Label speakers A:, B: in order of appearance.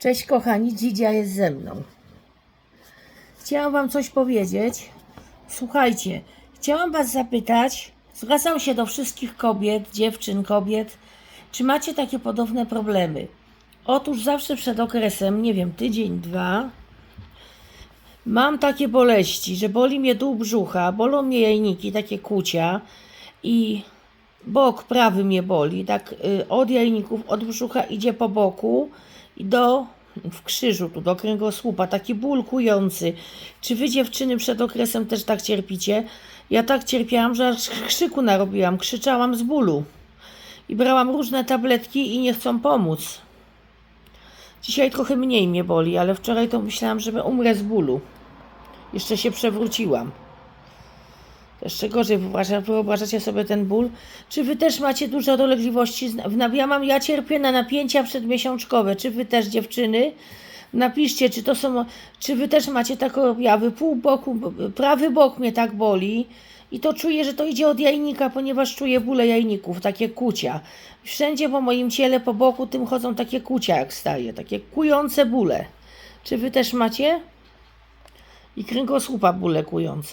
A: Cześć kochani, Dzidzia jest ze mną. Chciałam Wam coś powiedzieć. Słuchajcie, chciałam Was zapytać, zwracam się do wszystkich kobiet, dziewczyn, kobiet, czy macie takie podobne problemy? Otóż zawsze przed okresem, nie wiem, tydzień, dwa, mam takie boleści, że boli mnie dół brzucha, bolą mnie jajniki, takie kucia i bok prawy mnie boli, tak y, od jajników, od brzucha idzie po boku i do w krzyżu, tu do kręgosłupa, taki ból kujący. Czy wy dziewczyny przed okresem też tak cierpicie? Ja tak cierpiałam, że aż krzyku narobiłam, krzyczałam z bólu. I brałam różne tabletki i nie chcą pomóc. Dzisiaj trochę mniej mnie boli, ale wczoraj to myślałam, że umrę z bólu. Jeszcze się przewróciłam. Jeszcze gorzej wyobraża- wyobrażacie sobie ten ból. Czy wy też macie duże dolegliwości Ja mam, ja cierpię na napięcia przedmiesiączkowe. Czy wy też dziewczyny? Napiszcie, czy to są, czy wy też macie takie objawy. Pół boku, prawy bok mnie tak boli. I to czuję, że to idzie od jajnika, ponieważ czuję bóle jajników, takie kucia. Wszędzie po moim ciele, po boku tym chodzą takie kucia, jak staje, takie kujące bóle. Czy wy też macie? I kręgosłupa bóle kujące.